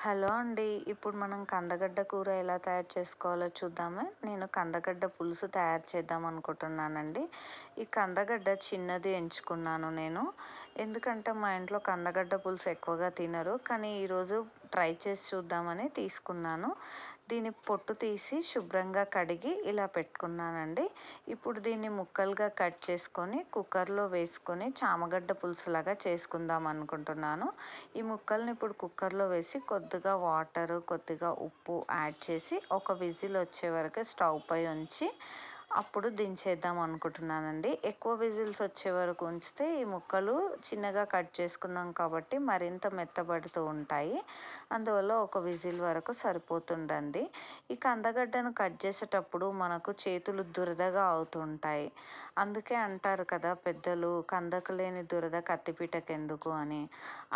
Hello అండి. ఇప్పుడు మనం కందగడ్డ కూర ఎలా తయారు చేసుకోవాలో చూద్దామా. నేను కందగడ్డ పులుసు తయారు చేద్దాం అనుకుంటున్నానండి. ఈ కందగడ్డ చిన్నది ఎంచుకున్నాను నేను. ఎందుకంటే మా ఇంట్లో కందగడ్డ పులుసు ఎక్కువగా తినరు. కానీ ఈరోజు ట్రై చేసి చూద్దామని తీసుకున్నాను. దీని పొట్టు తీసి శుభ్రంగా కడిగి ఇలా పెట్టుకున్నానండి. ఇప్పుడు దీన్ని ముక్కలుగా కట్ చేసుకొని కుక్కర్లో వేసుకొని చామగడ్డ పులుసులాగా చేసుకుందాం అనుకుంటున్నాను. ఈ ముక్కల్ని ఇప్పుడు కుక్కర్లో వేసి కొద్దిగా వాటర్ కొద్దిగా ఉప్పు యాడ్ చేసి ఒక విజిల్ వచ్చే వరకు స్టవ్ పై ఉంచి అప్పుడు దించేద్దాం అనుకుంటున్నానండి. ఎక్కువ విజిల్స్ వచ్చే వరకు ఉంచితే ఈ ముక్కలు చిన్నగా కట్ చేసుకున్నాం కాబట్టి మరింత మెత్తబడుతూ ఉంటాయి. అందువల్ల ఒక విజిల్ వరకు సరిపోతుండండి ఈ కందగడ్డను కట్ చేసేటప్పుడు మనకు చేతులు దురదగా అవుతుంటాయి. అందుకే అంటారు కదా పెద్దలు కందకు లేని దురద కత్తిపీటకు ఎందుకు అని.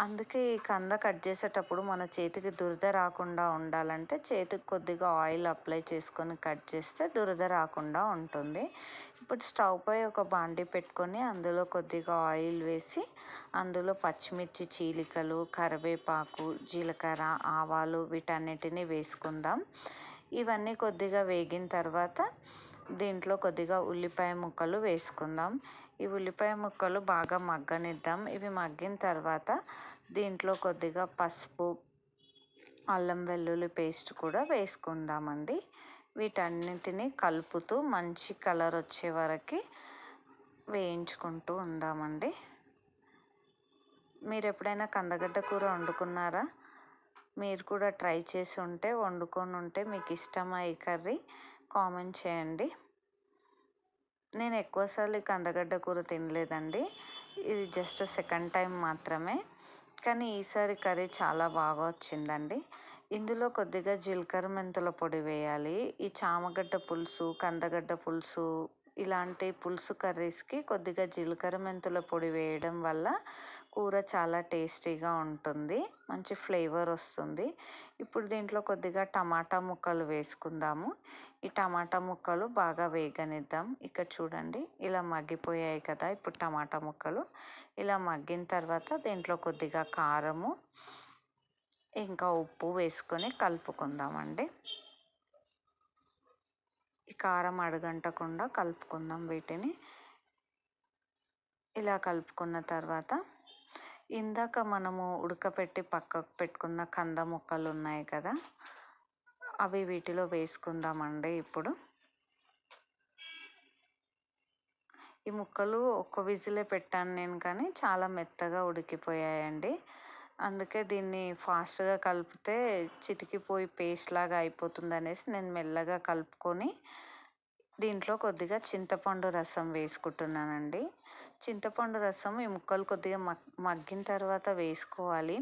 అందుకే ఈ కంద కట్ చేసేటప్పుడు మన చేతికి దురద రాకుండా ఉండాలంటే చేతికి కొద్దిగా ఆయిల్ అప్లై చేసుకొని కట్ చేస్తే దురద రాకుండా ఉంటుంది ఉంటుంది. ఇప్పుడు స్టవ్ పై ఒక బాండి పెట్టుకొని అందులో కొద్దిగా ఆయిల్ వేసి అందులో పచ్చిమిర్చి చీలికలు కరివేపాకు జీలకర్ర ఆవాలు వీటన్నిటిని వేసుకుందాం. ఇవన్నీ కొద్దిగా వేగిన తర్వాత దీంట్లో కొద్దిగా ఉల్లిపాయ ముక్కలు వేసుకుందాం. ఈ ఉల్లిపాయ ముక్కలు బాగా మగ్గనిద్దాం. ఇవి మగ్గిన తర్వాత దీంట్లో కొద్దిగా పసుపు అల్లం వెల్లుల్లి పేస్ట్ కూడా వేసుకుందామండి. వీటన్నిటిని కలుపుతూ మంచి కలర్ వచ్చే వరకు వేయించుకుంటూ ఉందామండి. మీరు ఎప్పుడైనా కందగడ్డ కూర వండుకున్నారా? మీరు కూడా ట్రై చేసి ఉంటే వండుకొని ఉంటే మీకు ఇష్టమా ఈ కర్రీ? కామెంట్ చేయండి. నేను ఎక్కువసార్లు ఈ కందగడ్డ కూర తినలేదండి. ఇది జస్ట్ సెకండ్ టైం మాత్రమే. కానీ ఈసారి కర్రీ చాలా బాగా వచ్చిందండి. ఇందులో కొద్దిగా జీలకర్ర మెంతుల పొడి వేయాలి. ఈ చామగడ్డ పులుసు కందగడ్డ పులుసు ఇలాంటి పులుసు కర్రీస్కి కొద్దిగా జీలకర్ర మెంతుల పొడి వేయడం వల్ల కూర చాలా టేస్టీగా ఉంటుంది. మంచి ఫ్లేవర్ వస్తుంది. ఇప్పుడు దీంట్లో కొద్దిగా టమాటా ముక్కలు వేసుకుందాము. ఈ టమాటా ముక్కలు బాగా వేగనిద్దాం. ఇక్కడ చూడండి ఇలా మగ్గిపోయాయి కదా ఇప్పుడు టమాటా ముక్కలు. ఇలా మగ్గిన తర్వాత దీంట్లో కొద్దిగా కారము ఇంకా ఉప్పు వేసుకొని కలుపుకుందామండి. ఈ కారం అడుగంటకుండా కలుపుకుందాం వీటిని. ఇలా కలుపుకున్న తర్వాత ఇందాక మనము ఉడకపెట్టి పక్కకు పెట్టుకున్న కంద ముక్కలు ఉన్నాయి కదా అవి వీటిలో వేసుకుందామండి ఇప్పుడు. ఈ ముక్కలు ఒక్క విజిలే పెట్టాను నేను కానీ చాలా మెత్తగా ఉడికిపోయాయండి. అందుకే దీన్ని ఫాస్ట్గా కలిపితే చితికిపోయి పేస్ట్ లాగా అయిపోతుంది అనేసి నేను మెల్లగా కలుపుకొని దీంట్లో కొద్దిగా చింతపండు రసం వేసుకుంటున్నానండి. చింతపండు రసం ఈ ముక్కలు కొద్దిగా మగ్ మగ్గిన తర్వాత వేసుకోవాలి.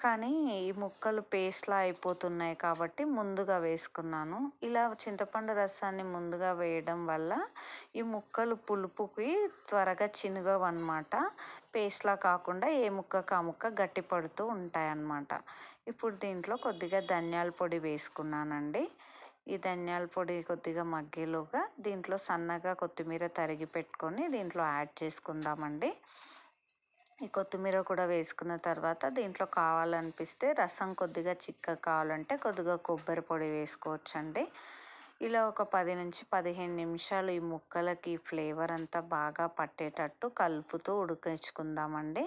కానీ ఈ ముక్కలు పేస్ట్లా అయిపోతున్నాయి కాబట్టి ముందుగా వేసుకున్నాను. ఇలా చింతపండు రసాన్ని ముందుగా వేయడం వల్ల ఈ ముక్కలు పులుపుకి త్వరగా చినుగవు అనమాట పేస్ట్లా కాకుండా ఏ ముక్కకు ఆ ముక్క గట్టి పడుతూ ఉంటాయి అన్నమాట ఇప్పుడు దీంట్లో కొద్దిగా ధనియాల పొడి వేసుకున్నానండి. ఈ ధనియాల పొడి కొద్దిగా మగ్గేలోగా దీంట్లో సన్నగా కొత్తిమీర తరిగి పెట్టుకొని దీంట్లో యాడ్ చేసుకుందామండి. ఈ కొత్తిమీర కూడా వేసుకున్న తర్వాత దీంట్లో కావాలనిపిస్తే రసం కొద్దిగా చిక్క కావాలంటే కొద్దిగా కొబ్బరి పొడి వేసుకోవచ్చండి. ఇలా ఒక పది నుంచి పదిహేను నిమిషాలు ఈ ముక్కలకి ఫ్లేవర్ అంతా బాగా పట్టేటట్టు కలుపుతూ ఉడికించుకుందామండి.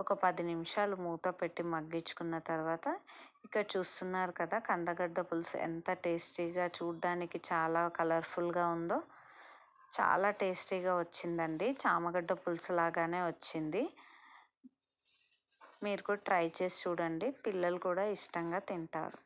ఒక పది నిమిషాలు మూత పెట్టి మగ్గించుకున్న తర్వాత ఇక్కడ చూస్తున్నారు కదా కందగడ్డ పులుసు ఎంత టేస్టీగా చూడ్డానికి చాలా కలర్ఫుల్గా ఉందో చాలా టేస్టీగా వచ్చిందండి. చామగడ్డ పులుసు లాగానే వచ్చింది. మీరు కూడా ట్రై చేసి చూడండి. పిల్లలు కూడా ఇష్టంగా తింటారు.